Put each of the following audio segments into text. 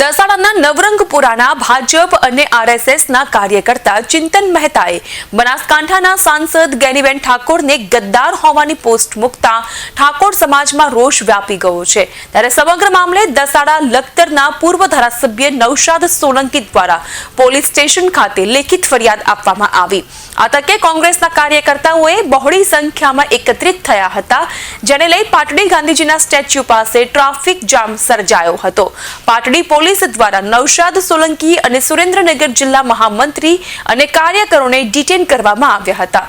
દસાડાના નવરંગપુરાના ભાજપ અને આરએસએસના કાર્યકર્તા ચિંતન મહેતાએ બનાસકાંઠાના સાંસદ ગેનીબેન ઠાકોરને ગદ્દાર હોવાની પોસ્ટ મૂકતા ઠાકોર સમાજમાં રોષ વ્યાપી ગયો છે. ત્યારે સમગ્ર મામલે દસાડા લખતરના પૂર્વ ધારાસભ્ય નૌશાદ સોલંકી દ્વારા પોલીસ સ્ટેશન ખાતે લેખિત ફરિયાદ આપવામાં આવી. આ તકે કોંગ્રેસના કાર્યકર્તાઓએ બહોળી સંખ્યામાં એકત્રિત થયા હતા, જેને લઈ પાટડી ગાંધીજીના સ્ટેચ્યુ પાસે ટ્રાફિક જામ સર્જાયો હતો. પાટડી પોલીસ દ્વારા નૌશાદ સોલંકી અને સુરેન્દ્રનગર જિલ્લા મહામંત્રી અને કાર્યકરોને ડિટેન કરવામાં આવ્યા હતા.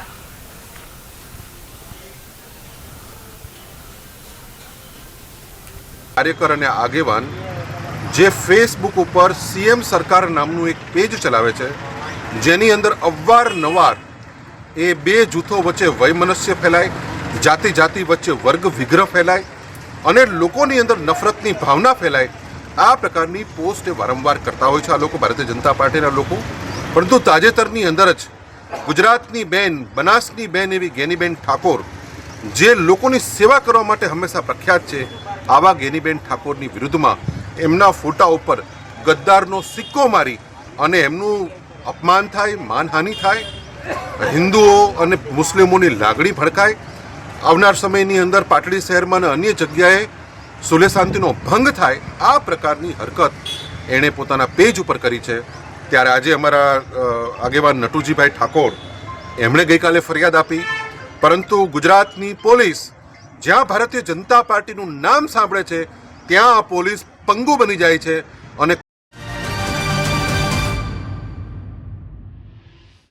કાર્યકર અને આગેવાન જે ફેસબુક ઉપર સીએમ સરકાર નામનું એક પેજ ચલાવે છે, જેની અંદર અવારનવાર એ બે જૂથો વચ્ચે વયમનસ્ય ફેલાય જાતિ જાતિ વચ્ચે વર્ગ વિગ્રહ ફેલાય અને લોકોની અંદર નફરતની ભાવના ફેલાય આ પ્રકારની પોસ્ટ વારંવાર કરતા હોય છે આ લોકો, ભારતીય જનતા પાર્ટીના લોકો. પરંતુ તાજેતરની અંદર જ ગુજરાતની બેન, બનાસની બેન એવી ગેનીબેન ઠાકોર, જે લોકોની સેવા કરવા માટે હંમેશા પ્રખ્યાત છે, આવા ગેનીબેન ઠાકોરની વિરુદ્ધમાં એમના ફોટા ઉપર ગદ્દારનો સિક્કો મારી અને એમનું અપમાન થાય, માનહાનિ થાય, હિન્દુઓ અને મુસ્લિમોની લાગણી ભડકાય. આવનાર સમયની અંદર પાટડી શહેરમાં અને અન્ય જગ્યાએ સુલે શાંતિનો ભંગ થાય, આ પ્રકારની હરકત એણે પોતાના પેજ ઉપર કરી છે. ત્યારે આજે અમારા આગેવાન નટુજીભાઈ ઠાકોર એમણે ગઈકાલે ફરિયાદ આપી. પરંતુ ગુજરાતની પોલીસ જ્યાં ભારતીય જનતા પાર્ટીનું નામ સાંભળે છે, ત્યાં આ પોલીસ પંગુ બની જાય છે અને